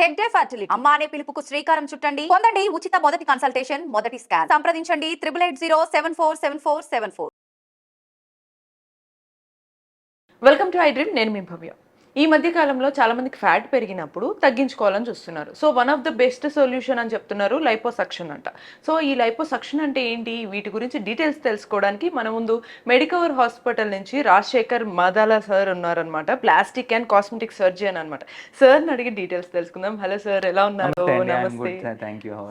Hegde fertility అమ్మ అనే పిలుపుకు శ్రీకారం చుట్టండి. పొందండి ఉచిత మొదటి కన్సల్టేషన్ మొదటి స్కాన్ సంప్రదించండి triple eight zero seven four seven four seven four welcome to iDream నేను మీ భవ్య. ఈ మధ్య కాలంలో చాలా మందికి ఫ్యాట్ పెరిగినప్పుడు తగ్గించుకోవాలని చూస్తున్నారు. So one of the best solution అని చెప్తున్నారు లైపోసక్షన్ అంట. సో ఈ లైపోసక్షన్ అంటే ఏంటి? వీటి గురించి డీటెయిల్స్ తెలుసుకోవడానికి మన ముందు మెడికవర్ హాస్పిటల్ నుంచి రాజశేఖర్ మదాల సార్ ఉన్నారనమాట ప్లాస్టిక్ అండ్ కాస్మెటిక్ సర్జన్ అనమాట సార్ అడిగి డీటెయిల్స్ తెలుసుకుందాం. హలో సార్ ఎలా ఉన్నారు? నమస్తే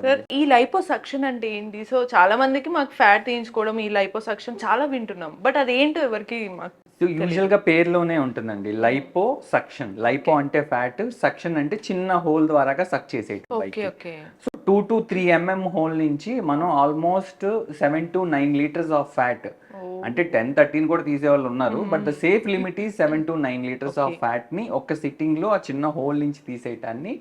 సార్ ఈ లైపోసక్షన్ అంటే ఏంటి? సో చాలా మందికి మాకు ఫ్యాట్ తీయించుకోవడం ఈ లైపోసక్షన్ చాలా వింటున్నాం. బట్ అదేంటో ఎవరికి మాకు యూజువల్గా పేరులోనే ఉంటుందండి. లైపో సక్షన్ లైపో అంటే ఫ్యాట్ సక్షన్ అంటే చిన్న హోల్ ద్వారాగా suck okay so two to three MM hole నుంచి మనం almost seven to nine litres of fat అంటే టెన్ థర్టీన్ కూడా తీసే వాళ్ళు ఉన్నారు బట్ ద సేఫ్ లిమిట్ ఈ seven to nine litres of ఫ్యాట్ని ఒక్క సిట్టింగ్లో ఆ చిన్న హోల్ నుంచి తీసేయటాన్ని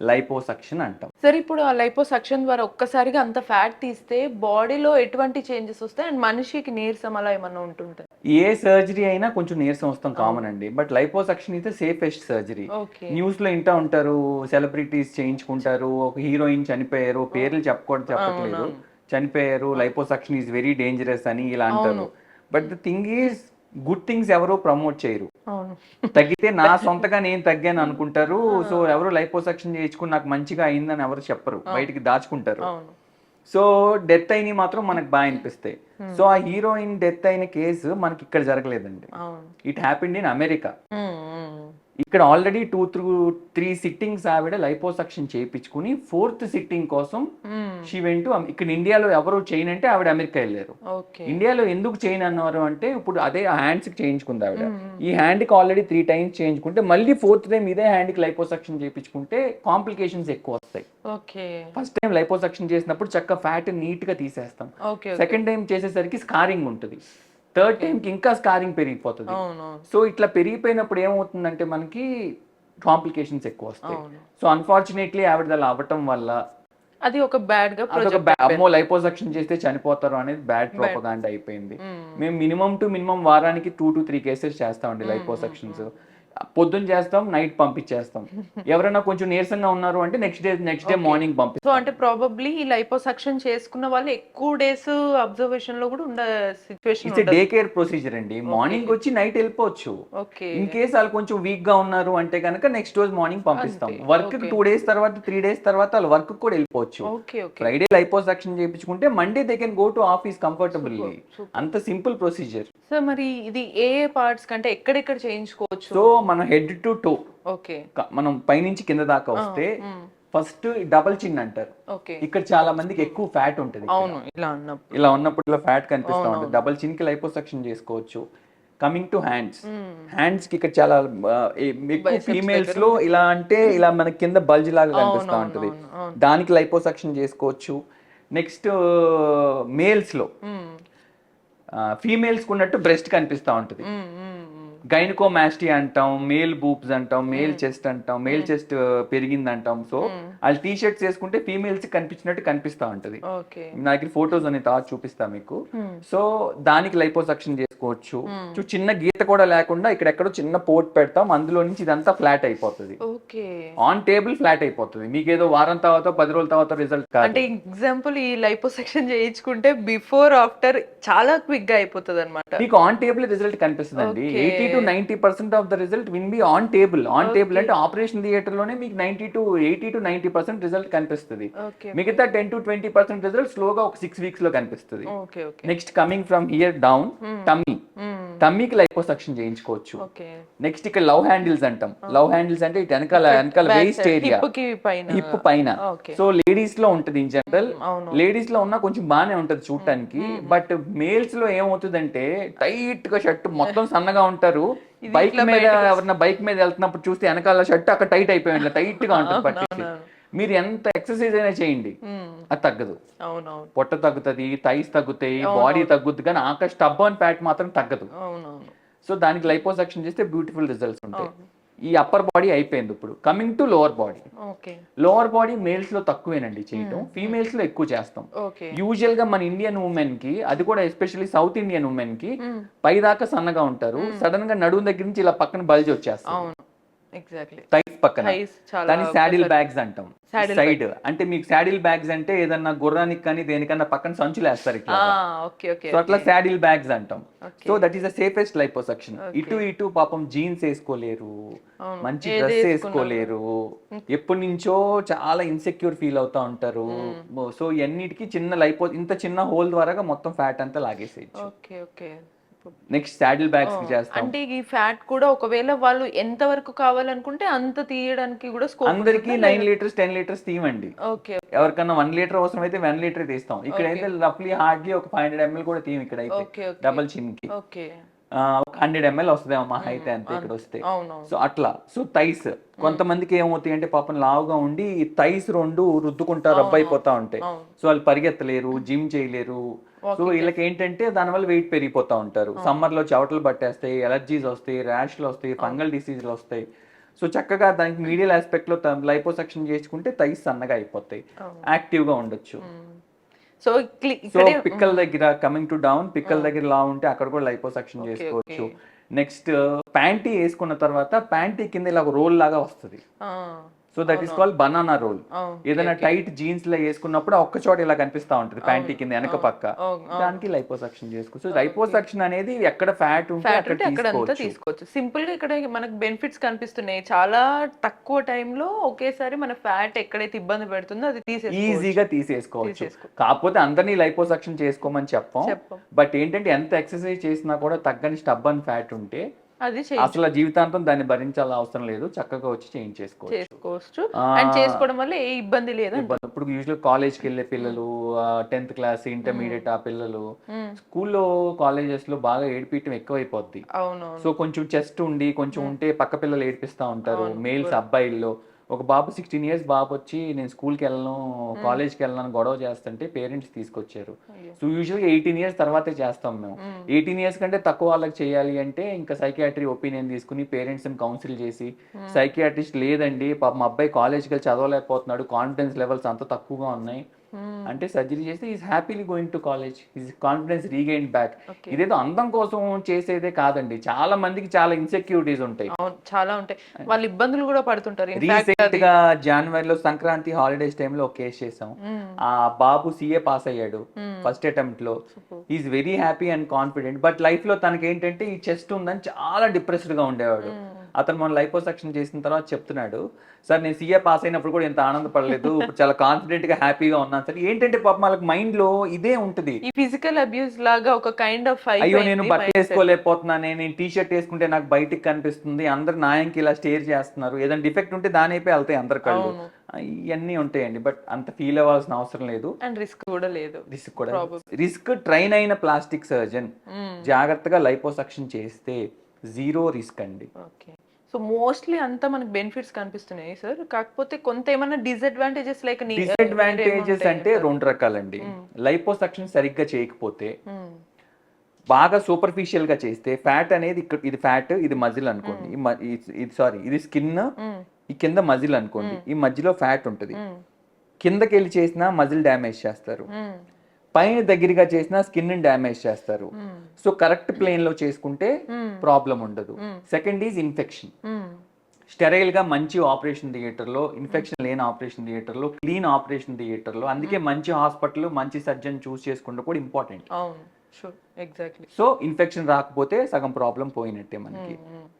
లైపోసక్షన్ అంటాం. సరే ఇప్పుడు ఆ లైపోసక్షన్ ద్వారా ఒక్కసారిగా అంత ఫ్యాట్ తీస్తే బాడీలో ఎటువంటి చేంజెస్ వస్తాయి? అండ్ మనిషికి నీరసం అలా ఏమన్నా ఉంటుంటుంది ఏ సర్జరీ అయినా కొంచెం నీరసం వస్తాం కామన్ అండి. బట్ లైపోసక్షన్ అయితే సేఫెస్ట్ సర్జరీ న్యూస్లో ఇంటా ఉంటారు సెలబ్రిటీస్ చేయించుకుంటారు ఒక హీరోయిన్ చనిపోయారు పేర్లు చెప్పకూడదు చెప్పట్లేదు. చనిపోయారు లైపోసక్షన్ ఈజ్ వెరీ డేంజరస్ అని ఇలా అంటారు. But the thing is good things ఎవరు ప్రమోట్ చేయరు. తగ్గితే నా సొంతగా నేను తగ్గాను అనుకుంటారు. సో ఎవరు లైపోసక్షన్ చేయించుకుని నాకు మంచిగా అయిందని ఎవరు చెప్పరు. బయటికి దాచుకుంటారు. సో డెత్ అయినవి మాత్రం మనకు బాగా అనిపిస్తాయి. సో ఆ హీరోయిన్ డెత్ అయిన కేసు మనకి ఇక్కడ జరగలేదండి. It happened in America. ఇక్కడ already two through three sittings ఆవిడ లైపోసక్షన్ చేయించుకుని ఫోర్త్ సిట్టింగ్ కోసం షీ వెంట్ ఇక్కడ ఇండియాలో ఎవరు చేయను అంటే ఆవిడ అమెరికా వెళ్ళారు. ఇండియాలో ఎందుకు చేయను అన్నారు అంటే ఇప్పుడు అదే హ్యాండ్స్ చేయించుకుంది ఆవిడ. ఈ హ్యాండ్కి ఆల్రెడీ త్రీ టైమ్స్ చేయించుకుంటే మళ్ళీ ఫోర్త్ టైం ఇదే హ్యాండ్కి లైపోసక్షన్ చేయించుకుంటే కాంప్లికేషన్స్ ఎక్కువ వస్తాయి. ఓకే ఫస్ట్ టైం లైపోసక్షన్ చేసినప్పుడు చక్క ఫ్యాట్ నీట్గా తీసేస్తాం. సెకండ్ టైం చేసేసరికి స్కారింగ్ ఉంటుంది. థర్డ్ టైంకి ఇంకా స్కారింగ్ పెరిగిపోతుంది. సో ఇట్లా పెరిగిపోయినప్పుడు ఏమవుతుందంటే మనకి కాంప్లికేషన్స్ ఎక్కువ వస్తాయి. సో అన్ఫార్చునేట్లీ ఆవిడ అలా అవ్వటం వల్ల అది ఒక బ్యాడ్గా అమ్మో లైపోసక్షన్ చేస్తే చనిపోతారు అనేది బ్యాడ్ ప్రోపగాండా అయిపోయింది. మేము. మినిమం టు మినిమం వారానికి టూ టు త్రీ కేసెస్ చేస్తామండి లైపోసక్షన్స్. పొద్దున్న చేస్తాం నైట్ పంపించేస్తాం. ఎవరైనా కొంచెం నీరసంగా ఉన్నారు అంటే next day next day morning so పంపిస్తాం. అంటే ప్రాబబ్లీ ఈ లైపోసక్షన్ చేసుకున్న వాళ్ళు ఎక్కువ డేస్ అబ్జర్వేషన్లో కూడా ఉండే situation it's day care procedure అండి. మార్నింగ్ వచ్చి నైట్ వెళ్ళిపోవచ్చు. ఓకే ఇన్ కేస్ వాళ్ళు కొంచెం వీక్గా ఉన్నారు అంటే కనుక నెక్స్ట్ రోజు మార్నింగ్ పంపిస్తాం. వర్క్. టూ డేస్ తర్వాత త్రీ డేస్ తర్వాత వాళ్ళు వర్క్ కూడా వెళ్ళిపోవచ్చు. ఓకే ఓకే ఫ్రైడే లైపోసక్షన్ చేయించుకుంటే Monday they can go to office comfortably అంత సింపుల్ ప్రొసీజర్ సో మరి ఇది ఏ ఏ పార్ట్స్ కంటే ఎక్కడెక్కడ చేయించుకోవచ్చు? సో మన హెడ్ టు టో ఓకే. మనం పైనుంచి కింద దాకా వస్తే ఫస్ట్ డబల్ చిన్ అంటారు. ఇక్కడ చాలా మందికి ఎక్కువ ఫ్యాట్ ఉంటుంది అవును ఇలా ఉన్నప్పుడు. ఇలా ఫ్యాట్ కనిపిస్తూ ఉంటుంది. డబల్ చిన్కి లైపోసక్షన్ చేసుకోవచ్చు. కమింగ్ టు హ్యాండ్స్ హ్యాండ్స్కి ఇక్కడ చాలా ఎక్కువ ఫీమేల్స్లో ఇలా అంటే ఇలా మన కింద బల్జ్ లాగా కనిపిస్తూ ఉంటుంది. దానికి లైపోసక్షన్ చేసుకోవచ్చు. నెక్స్ట్ మేల్స్లో. ఫీమేల్స్ ఉన్నట్టు బ్రెస్ట్ కనిపిస్తూ ఉంటుంది. గైనకోమాస్టీ అంటాం మేల్ బూప్స్ అంటాం మేల్ చెస్ట్ అంటాం మేల్ చెస్ట్ పెరిగింది అంటాం సో వాళ్ళు టీ షర్ట్స్ వేసుకుంటే ఫీమేల్స్ కనిపించినట్టు కనిపిస్తా ఉంటది. నా దగ్గర ఫోటోస్ అనే తాత చూపిస్తా మీకు. సో దానికి లైపోసక్షన్ చేసుకోవచ్చు. చూ చిన్న గీత కూడా లేకుండా ఇక్కడ ఎక్కడో చిన్న పోర్ట్ పెడతాం అందులో నుంచి ఇదంతా ఫ్లాట్ అయిపోతుంది. ఆన్ టేబుల్ ఫ్లాట్ అయిపోతుంది. మీకు ఏదో వారం తర్వాత పది రోజుల తర్వాత రిజల్ట్ అంటే ఎగ్జాంపుల్ ఈ లైపోసెక్షన్ చేయించుకుంటే బిఫోర్ ఆఫ్టర్ చాలా క్విక్గా అయిపోతుంది అనమాట మీకు ఆన్ టేబుల్ రిజల్ట్ కనిపిస్తుంది అండి eighty to ninety percent of the result will be on table on table అంటే ఆపరేషన్ థియేటర్లోనే మీకు ninety to eighty to ninety percent result కనిపిస్తుంది. మిగతా ten to twenty percent result స్లోగా ఒక సిక్స్ వీక్స్లో కనిపిస్తుంది. Next coming from here down tummy టమ్మీకి liposuction చేయించుకోవచ్చు. ఓకే. నెక్స్ట్ ఇక్కడ లవ్ హ్యాండిల్స్ అంటాం. లవ్ హ్యాండిల్స్ అంటే ఇటు వెనకాల వెనకాల వేస్ట్ ఏరియా హిప్ పైన. సో లేడీస్లో ఉంటది ఇన్ జనరల్ లేడీస్లో ఉన్నా కొంచెం బానే ఉంటది చూడటానికి బట్ మేల్స్లో ఏమవుతుందంటే టైట్గా షర్ట్ మొత్తం సన్నగా ఉంటారు. బైక్ మీద ఎవరన్నా బైక్ మీద వెళ్తున్నప్పుడు చూస్తే వెనకాల షర్ట్ అక్కడ టైట్ అయిపోయి ఇట్లా టైట్గా ఉంటుంది పట్టేసి మీరు ఎంత ఎక్సర్సైజ్ అయినా చేయండి. అది తగ్గదు. పొట్ట తగ్గుతుంది థైస్ తగ్గుతాయి బాడీ తగ్గుద్ది కానీ ఆక స్టబ్ అండ్ ఫ్యాట్ మాత్రం తగ్గదు. సో దానికి లైపోసక్షన్ చేస్తే బ్యూటిఫుల్ రిజల్ట్స్ ఉంటాయి. ఈ అప్పర్ బాడీ అయిపోయింది ఇప్పుడు. Coming to lower body lower body మేల్స్లో తక్కువేనండి చేయటం. ఫీమేల్స్లో ఎక్కువ చేస్తాం. యూజువల్గా మన ఇండియన్ ఉమెన్కి అది కూడా ఎస్పెషల్లీ సౌత్ ఇండియన్ ఉమెన్కి పైదాకా సన్నగా ఉంటారు. సడన్గా నడుము దగ్గర నుంచి ఇలా పక్కన బల్జ్ వచ్చేస్తాం ఎగ్జాక్ట్లీ పక్కన. దాన్ని శాడిల్ బ్యాగ్స్ అంటాం. సైడ్ అంటే మీకు శాడిల్ బ్యాగ్స్ అంటే ఏదన్నా గుర్రానికి కానీ దేనికన్నా పక్కన సంచులు వేస్తారు ఇట్లా. సో అట్లా శాడిల్ బ్యాగ్స్ అంటాం. So that is the safest liposuction ఇటు ఇటు పాపం జీన్స్ వేసుకోలేరు. మంచి డ్రెస్ వేసుకోలేరు. ఎప్పటి నుంచో చాలా ఇన్సెక్యూర్ ఫీల్ అవుతా ఉంటారు. సో ఎన్నిటికి చిన్న లైపో ఇంత చిన్న హోల్ ద్వారా మొత్తం ఫ్యాట్ అంతా లాగేసేయచ్చు. Okay okay. Next saddle bags చేస్తాం. అంటే ఈ ఫ్యాట్ కూడా ఒకవేళ వాళ్ళు ఎంత వరకు కావాలనుకుంటే అంత తీయడానికి కూడా స్కోప్ అందరికి నైన్ లీటర్స్ టెన్ లీటర్స్ తీయండి ఓకే ఎవరికన్నా వన్ లీటర్ అవసరం అయితే వన్ లీటర్ తీస్తాం. ఇక్కడ అయితే రఫ్లీ హార్డ్లీ ఒక ఫైవ్ హండ్రెడ్ ఎంఎల్ కూడా తీయం ఇక్కడ అయితే డబల్ చిన్కి ఒక హండ్రెడ్ ఎంఎల్ వస్తుంది మా అయితే అంతే ఇక్కడ వస్తే సో అట్లా. సో థైస్ కొంతమందికి ఏమవుతాయి అంటే పాపం లావుగా ఉండి థైస్ రెండు రుద్దుకుంటా రబ్ అయిపోతా ఉంటాయి. సో వాళ్ళు పరిగెత్తలేరు జిమ్ చేయలేరు సో వీళ్ళకి ఏంటంటే దానివల్ల వెయిట్ పెరిగిపోతా ఉంటారు. సమ్మర్లో చెవటలు పట్టేస్తాయి ఎలర్జీస్ వస్తాయి ర్యాష్లు వస్తాయి ఫంగల్ డిసీజ్లు వస్తాయి. సో చక్కగా దానికి మీడియల్ ఆస్పెక్ట్లో లైపోసెక్షన్ చేసుకుంటే థైస్ సన్నగా అయిపోతాయి. యాక్టివ్గా ఉండొచ్చు. సో సో పిక్కల దగ్గర కమింగ్ టు డౌన్ పిక్కల దగ్గర లా ఉంటే అక్కడ కూడా లైపోసక్షన్ చేసుకోవచ్చు. నెక్స్ట్ ప్యాంటీ వేసుకున్న తర్వాత ప్యాంటీ కింద ఇలా ఒక రోల్ లాగా వస్తుంది. ఆ, so that is called banana roll. ఏదైనా టైట్ జీన్స్లో వేసుకున్నప్పుడు ఒక్క చోట ఇలా కనిపిస్తా ఉంటుంది ప్యాంటీ కింద వెనక పక్క. దానికి లైపోసక్షన్ చేసుకోవచ్చు సో లైపోసక్షన్ అనేది ఎక్కడ ఫ్యాట్ ఉంటే అక్కడ తీసుకోవచ్చు. సింపుల్గా ఇక్కడ మనకు బెనిఫిట్స్ కనిపిస్తున్నాయి. చాలా తక్కువ టైంలో ఒకేసారి మన ఫ్యాట్ ఎక్కడైతే ఇబ్బంది పెడుతుందో అది తీసేసుకోవచ్చు. ఈజీగా తీసేసుకోవచ్చు. తీసేసుకో- కాకపోతే అందరినీ లైపోసక్షన్ చేసుకోమని చెప్పం. చెప్పం. బట్ ఏంటంటే ఎంత ఎక్సర్సైజ్ చేసినా కూడా తగ్గని స్టబ్బన్ ఫ్యాట్ ఉంటే అది అసలు జీవితాంతం దాన్ని భరించాల్సిన అవసరం లేదు. చక్కగా వచ్చి చేంజ్ చేసుకోవచ్చు. అండ్ చేసుకోవడం వల్ల ఏ ఇబ్బంది లేదు. ఇప్పుడు యూజువల్ కాలేజ్కి వెళ్ళే పిల్లలు టెన్త్ క్లాస్ ఇంటర్మీడియట్ ఆ పిల్లలు స్కూల్లో కాలేజెస్లో బాగా ఏడిపించడం ఎక్కువైపోద్ది. అవునవును. సో కొంచెం చెస్ట్ ఉండి కొంచెం ఉంటే పక్క పిల్లలు ఏడిపిస్తా ఉంటారు. మేల్స్ అబ్బాయిల్లో. ఒక బాబు సిక్స్టీన్ ఇయర్స్ బాబు వచ్చి నేను స్కూల్కి వెళ్ళను కాలేజ్కి వెళ్ళను గొడవ చేస్తుంటే పేరెంట్స్ తీసుకొచ్చారు. సో యూజువల్గా ఎయిటీన్ ఇయర్స్ తర్వాతే చేస్తాం మేము. ఎయిటీన్ ఇయర్స్ కంటే తక్కువ వాళ్ళకి చేయాలి అంటే ఇంకా సైకియాట్రీ ఒపీనియన్ తీసుకుని పేరెంట్స్ని కౌన్సిల్ చేసి సైకియాట్రిస్ట్ లేదండి మా అబ్బాయి కాలేజ్కి వెళ్ళి చదవలేకపోతున్నాడు కాన్ఫిడెన్స్ లెవెల్స్ అంత తక్కువగా ఉన్నాయి. అంటే సర్జరీ చేస్తే is happily going to college is confidence regain back ఇదేదో అందం కోసం చేసేదే కాదండి. చాలా మందికి చాలా ఇన్సెక్యూరిటీస్ ఉంటాయి. చాలా ఉంటాయి. వాళ్ళు ఇబ్బందులు కూడా పడుతుంటారు. రీసెంట్గా జనవరిలో సంక్రాంతి హాలిడేస్ టైంలో ఒక కేసు చేసాం ఆ బాబు సిఏ పాస్ అయ్యాడు first అటెంప్ట్లో. Is very happy and confident but లైఫ్లో తనకి ఏంటంటే ఈ చెస్ట్ ఉందని చాలా డిప్రెస్డ్గా ఉండేవాడు. అతను మన లైపోసెక్షన్ చేసిన తర్వాత చెప్తున్నాడు సార్ నేను సీఏ పాస్ అయినప్పుడు కూడా ఇంత ఆనందపడలేదు ఇప్పుడు చాలా కాన్ఫిడెంట్గా హ్యాపీగా ఉన్నాను. సార్ ఏంటంటే పాపం వాళ్ళకి మైండ్లో ఇదే ఉంటది. ఈ ఫిజికల్ అబ్యూస్ లాగా ఒక కైండ్ ఆఫ్ అయ్యో నేను బట్టలు వేసుకోలేకపోతున్నాను నేను టీ షర్ట్ వేసుకుంటే నాకు బయటికి కనిపిస్తుంది అందరు నాయంకి ఇలా స్టేర్ చేస్తున్నారు ఏదైనా డిఫెక్ట్ ఉంటే దాని అయిపోయి వెళ్తాయి అందరి కళ్ళు. ఇవన్నీ ఉంటాయండి బట్ అంత ఫీల్ అవ్వాల్సిన అవసరం లేదు. అండ్ రిస్క్ కూడా లేదు. రిస్క్ కూడా రిస్క్ ట్రైన్ అయిన ప్లాస్టిక్ సర్జన్ జాగ్రత్తగా లైపోసక్షన్ చేస్తే జీరో రిస్క్ అండి. ఓకే సో మోస్ట్లీ అంతా మనకి బెనిఫిట్స్ కనిపిస్తున్నాయి సార్. కాకపోతే కొంత ఏమైనా డిసడ్వాంటేజెస్ లైక్ డిసడ్వాంటేజెస్ అంటే రెండు రకాలండి. లైపోసక్షన్ సరిగ్గా చేయకపోతే బాగా సూపర్ఫిషియల్గా చేస్తే ఫ్యాట్ అనేది ఇక్కడ ఇది ఫ్యాట్ ఇది మజిల్ అనుకోండి. ఇది సారీ ఇది స్కిన్ ఈ కింద మజిల్ అనుకోండి. ఈ మధ్యలో ఫ్యాట్ ఉంటుంది. కిందకి వెళ్ళి చేసినా మజిల్ డ్యామేజ్ చేస్తారు. పైన దగ్గరగా చేసినా స్కిన్ డ్యామేజ్ చేస్తారు. సో కరెక్ట్ ప్లేన్లో చేసుకుంటే ప్రాబ్లం ఉండదు. Second is infection. స్టెరైల్గా మంచి ఆపరేషన్ థియేటర్లో ఇన్ఫెక్షన్ లేని ఆపరేషన్ థియేటర్లో క్లీన్ ఆపరేషన్ థియేటర్లో అందుకే మంచి హాస్పిటల్ మంచి సర్జన్ చూస్ చేసుకుంటే కూడా ఇంపార్టెంట్. ఎగ్జాక్ట్లీ సో ఇన్ఫెక్షన్ రాకపోతే సగం ప్రాబ్లం పోయినట్టే మనకి.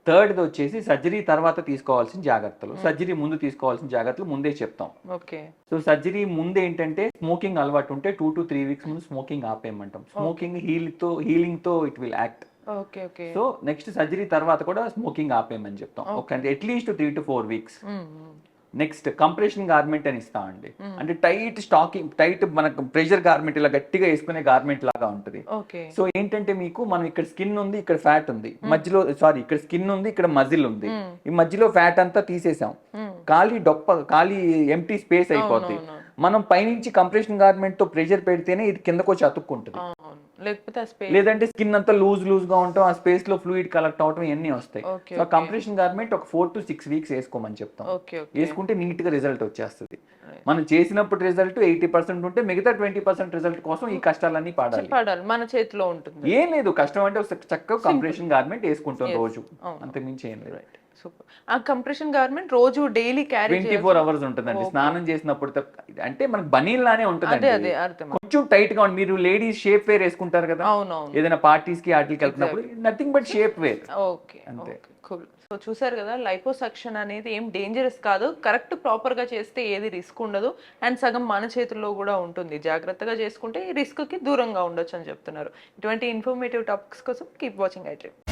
థర్డ్ వచ్చేసి సర్జరీ తర్వాత తీసుకోవాల్సిన జాగ్రత్తలు. సర్జరీ ముందు తీసుకోవాల్సిన జాగ్రత్తలు ముందే చెప్తాం. ఓకే సో సర్జరీ ముందు ఏంటంటే స్మోకింగ్ అలవాటు ఉంటే టూ టు త్రీ వీక్స్ ముందు స్మోకింగ్ ఆపేయమంటాం. స్మోకింగ్ హీల్తో హీలింగ్తో it will act okay okay so next surgery తర్వాత కూడా స్మోకింగ్ ఆపేయమని చెప్తాం. At least three to four weeks next compression garment అని ఇస్తాం అండి. అంటే టైట్ స్టాకింగ్ టైట్ మనకు ప్రెషర్ గార్మెంట్ ఇలా గట్టిగా వేసుకునే గార్మెంట్ లాగా ఉంటుంది. సో ఏంటంటే మీకు మనం ఇక్కడ స్కిన్ ఉంది ఇక్కడ ఫ్యాట్ ఉంది. మధ్యలో సారీ ఇక్కడ స్కిన్ ఉంది ఇక్కడ మజిల్ ఉంది. ఈ మధ్యలో ఫ్యాట్ అంతా తీసేసాం. ఖాళీ డొప్ప ఖాళీ ఎంటీ స్పేస్ అయిపోద్ది. మనం పైనుంచి కంప్రెషన్ గార్మెంట్తో ప్రెషర్ పెడితేనే ఇది కిందకు వచ్చి అతుక్కుంటుంది లేకపోతే లేదంటే స్కిన్ అంతా లూజ్ లూజ్గా ఉంటాం ఆ స్పేస్లో ఫ్లూయిడ్ కలెక్ట్ అవటం ఇవన్నీ వస్తాయి. సో కంప్రెషన్ గార్మెంట్ ఒక ఫోర్ టు సిక్స్ వీక్స్ వేసుకోమని చెప్తాం. వేసుకుంటే నీట్గా రిజల్ట్ వచ్చేస్తుంది. మనం చేసినప్పుడు రిజల్ట్ ఎయిటీ పర్సెంట్ ఉంటే మిగతా ట్వంటీ పర్సెంట్ రిజల్ట్ కోసం ఈ కష్టాలన్నీ పాడాలి. పడాలి. మన చేతిలో ఉంటుంది. ఏం లేదు. కష్టం అంటే ఒక చక్కగా కంప్రెషన్ గార్మెంట్ వేసుకుంటాం రోజు. అంతకుమించి ఏం లేదు. సూపర్. ఆ కంప్రెషన్ గార్మెంట్ రోజు daily carry twenty four hours ఉంటుందండి. స్నానం చేసినప్పుడు అంటే మనకి బనీన్ లానే అదే ఉంటుందండి. అదే అర్థం. కొంచెం టైట్గా ఉంది మీరు లేడీస్ షేప్ వేర్ వేసుకుంటారు కదా? అవునవును. ఏదైనా పార్టీస్కి వాటికి వెళ్తున్నప్పుడు nothing but shape wear okay cool so చూసారు కదా లైపోసక్షన్ అనేది ఏం డేంజరస్ కాదు. కరెక్ట్ ప్రాపర్గా చేస్తే ఏది రిస్క్ ఉండదు. అండ్ సగం మన చేతుల్లో కూడా ఉంటుంది. జాగ్రత్తగా చేసుకుంటే రిస్క్కి దూరంగా ఉండొచ్చు అని చెప్తున్నారు. ఇటువంటి ఇన్ఫర్మేటివ్ టాపిక్స్ కోసం కీప్ వాచింగ్ ఐ డ్రీమ్